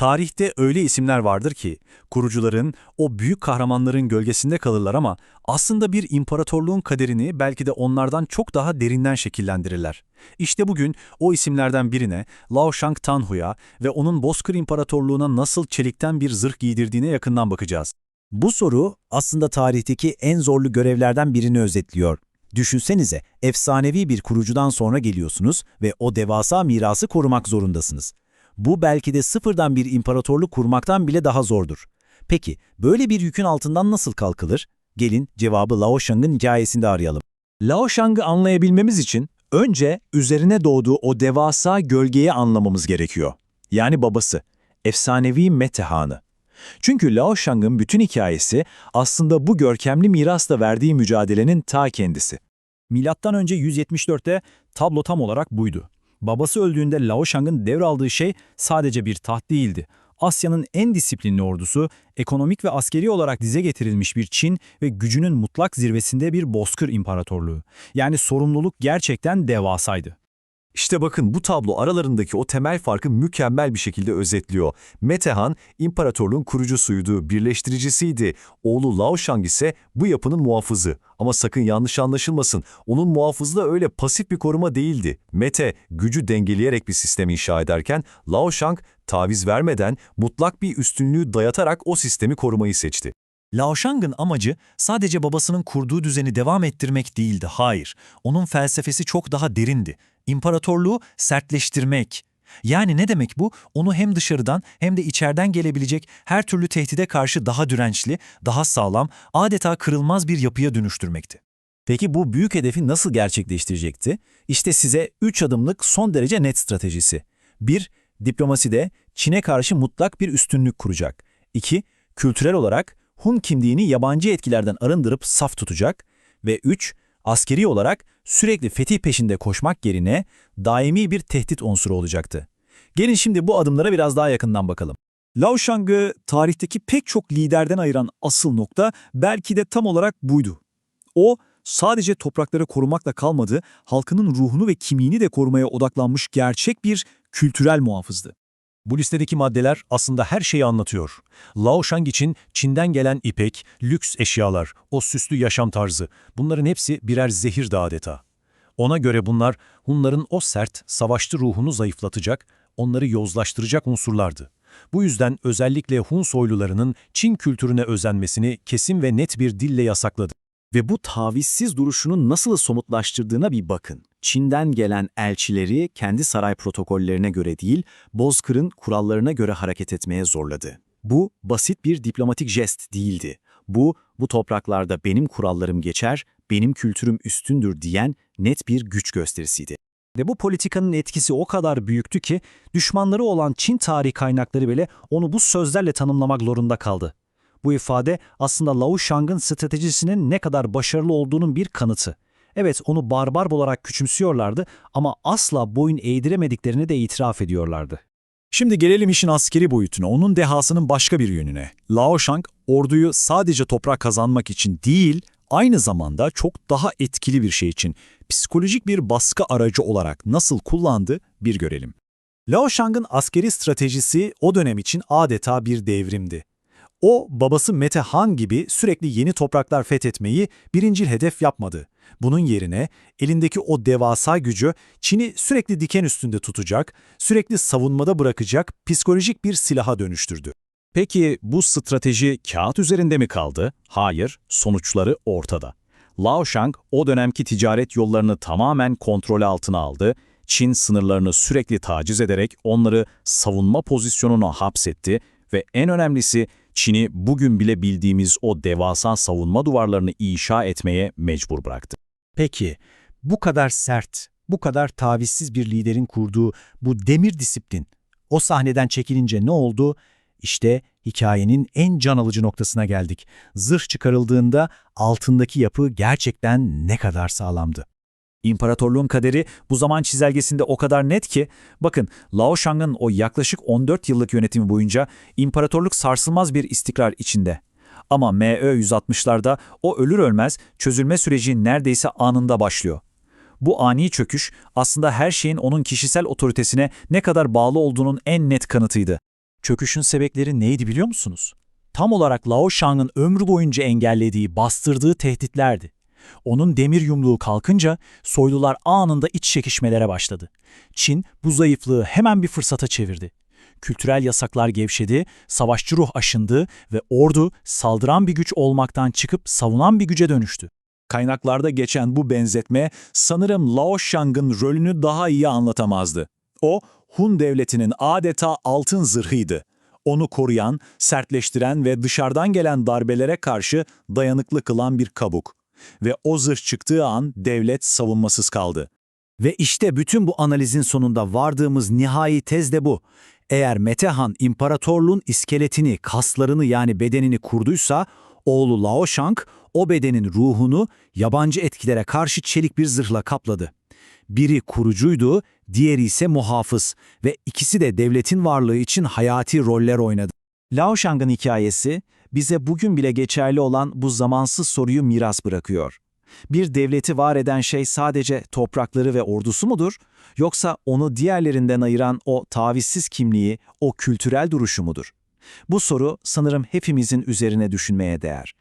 Tarihte öyle isimler vardır ki, kurucuların, o büyük kahramanların gölgesinde kalırlar ama aslında bir imparatorluğun kaderini belki de onlardan çok daha derinden şekillendirirler. İşte bugün o isimlerden birine, Lao Shang Tanhu'ya ve onun Bozkır İmparatorluğu'na nasıl çelikten bir zırh giydirdiğine yakından bakacağız. Bu soru aslında tarihteki en zorlu görevlerden birini özetliyor. Düşünsenize, efsanevi bir kurucudan sonra geliyorsunuz ve o devasa mirası korumak zorundasınız. Bu belki de sıfırdan bir imparatorluk kurmaktan bile daha zordur. Peki, böyle bir yükün altından nasıl kalkılır? Gelin cevabı Lao Shang'ın hikayesinde arayalım. Lao Shang'ı anlayabilmemiz için önce üzerine doğduğu o devasa gölgeyi anlamamız gerekiyor. Yani babası, efsanevi Mete Hanı. Çünkü Lao Shang'ın bütün hikayesi aslında bu görkemli mirasla verdiği mücadelenin ta kendisi. Milattan önce 174'te tablo tam olarak buydu. Babası öldüğünde Lao Shang'ın devraldığı şey sadece bir taht değildi. Asya'nın en disiplinli ordusu, ekonomik ve askeri olarak dize getirilmiş bir Çin ve gücünün mutlak zirvesinde bir bozkır imparatorluğu. Yani sorumluluk gerçekten devasaydı. İşte bakın bu tablo aralarındaki o temel farkı mükemmel bir şekilde özetliyor. Metehan, imparatorluğun kurucusuydu, birleştiricisiydi. Oğlu Lao Shang ise bu yapının muhafızı. Ama sakın yanlış anlaşılmasın, onun muhafızlığı öyle pasif bir koruma değildi. Mete, gücü dengeleyerek bir sistem inşa ederken, Lao Shang, taviz vermeden, mutlak bir üstünlüğü dayatarak o sistemi korumayı seçti. Lao Shang'ın amacı sadece babasının kurduğu düzeni devam ettirmek değildi, hayır. Onun felsefesi çok daha derindi. İmparatorluğu sertleştirmek. Yani ne demek bu? Onu hem dışarıdan hem de içeriden gelebilecek her türlü tehdide karşı daha dirençli, daha sağlam, adeta kırılmaz bir yapıya dönüştürmekti. Peki bu büyük hedefi nasıl gerçekleştirecekti? İşte size 3 adımlık son derece net stratejisi. 1. Diplomaside Çin'e karşı mutlak bir üstünlük kuracak. 2. Kültürel olarak Hun kimliğini yabancı etkilerden arındırıp saf tutacak. Ve 3. Askeri olarak sürekli fetih peşinde koşmak yerine daimi bir tehdit unsuru olacaktı. Gelin şimdi bu adımlara biraz daha yakından bakalım. Lao Shang'ı tarihteki pek çok liderden ayıran asıl nokta belki de tam olarak buydu. O, sadece toprakları korumakla kalmadı, halkının ruhunu ve kimliğini de korumaya odaklanmış gerçek bir kültürel muhafızdı. Bu listedeki maddeler aslında her şeyi anlatıyor. Lao Shang için Çin'den gelen ipek, lüks eşyalar, o süslü yaşam tarzı, bunların hepsi birer zehirdi adeta. Ona göre bunlar Hunların o sert, savaşçı ruhunu zayıflatacak, onları yozlaştıracak unsurlardı. Bu yüzden özellikle Hun soylularının Çin kültürüne özenmesini kesin ve net bir dille yasakladı. Ve bu tavizsiz duruşunu nasıl somutlaştırdığına bir bakın. Çin'den gelen elçileri kendi saray protokollerine göre değil, Bozkır'ın kurallarına göre hareket etmeye zorladı. Bu basit bir diplomatik jest değildi. Bu, bu topraklarda benim kurallarım geçer, benim kültürüm üstündür diyen net bir güç gösterisiydi. Ve bu politikanın etkisi o kadar büyüktü ki düşmanları olan Çin tarihi kaynakları bile onu bu sözlerle tanımlamak zorunda kaldı. Bu ifade aslında Lao Shang'ın stratejisinin ne kadar başarılı olduğunun bir kanıtı. Evet onu barbar olarak küçümsüyorlardı ama asla boyun eğdiremediklerini de itiraf ediyorlardı. Şimdi gelelim işin askeri boyutuna, onun dehasının başka bir yönüne. Lao Shang, orduyu sadece toprak kazanmak için değil, aynı zamanda çok daha etkili bir şey için, psikolojik bir baskı aracı olarak nasıl kullandı bir görelim. Lao Shang'ın askeri stratejisi o dönem için adeta bir devrimdi. O, babası Mete Han gibi sürekli yeni topraklar fethetmeyi birincil hedef yapmadı. Bunun yerine elindeki o devasa gücü Çin'i sürekli diken üstünde tutacak, sürekli savunmada bırakacak psikolojik bir silaha dönüştürdü. Peki bu strateji kağıt üzerinde mi kaldı? Hayır, sonuçları ortada. Lao Shang o dönemki ticaret yollarını tamamen kontrol altına aldı, Çin sınırlarını sürekli taciz ederek onları savunma pozisyonuna hapsetti ve en önemlisi Çin'i bugün bile bildiğimiz o devasa savunma duvarlarını inşa etmeye mecbur bıraktı. Peki, bu kadar sert, bu kadar tavizsiz bir liderin kurduğu bu demir disiplin, o sahneden çekilince ne oldu? İşte hikayenin en can alıcı noktasına geldik. Zırh çıkarıldığında altındaki yapı gerçekten ne kadar sağlamdı. İmparatorluğun kaderi bu zaman çizelgesinde o kadar net ki, bakın Lao Shang'ın o yaklaşık 14 yıllık yönetimi boyunca imparatorluk sarsılmaz bir istikrar içinde. Ama MÖ 160'larda o ölür ölmez çözülme süreci neredeyse anında başlıyor. Bu ani çöküş aslında her şeyin onun kişisel otoritesine ne kadar bağlı olduğunun en net kanıtıydı. Çöküşün sebepleri neydi biliyor musunuz? Tam olarak Lao Shang'ın ömrü boyunca engellediği, bastırdığı tehditlerdi. Onun demir yumruğu kalkınca soylular anında iç çekişmelere başladı. Çin bu zayıflığı hemen bir fırsata çevirdi. Kültürel yasaklar gevşedi, savaşçı ruh aşındı ve ordu saldıran bir güç olmaktan çıkıp savunan bir güce dönüştü. Kaynaklarda geçen bu benzetme sanırım Lao Shang'ın rolünü daha iyi anlatamazdı. O, Hun devletinin adeta altın zırhıydı. Onu koruyan, sertleştiren ve dışarıdan gelen darbelere karşı dayanıklı kılan bir kabuk. Ve o zırh çıktığı an devlet savunmasız kaldı. Ve işte bütün bu analizin sonunda vardığımız nihai tez de bu. Eğer Metehan imparatorluğun iskeletini, kaslarını yani bedenini kurduysa, oğlu Lao Shang o bedenin ruhunu yabancı etkilere karşı çelik bir zırhla kapladı. Biri kurucuydu, diğeri ise muhafız ve ikisi de devletin varlığı için hayati roller oynadı. Lao Shang'ın hikayesi bize bugün bile geçerli olan bu zamansız soruyu miras bırakıyor. Bir devleti var eden şey sadece toprakları ve ordusu mudur? Yoksa onu diğerlerinden ayıran o tavizsiz kimliği, o kültürel duruşu mudur? Bu soru sanırım hepimizin üzerine düşünmeye değer.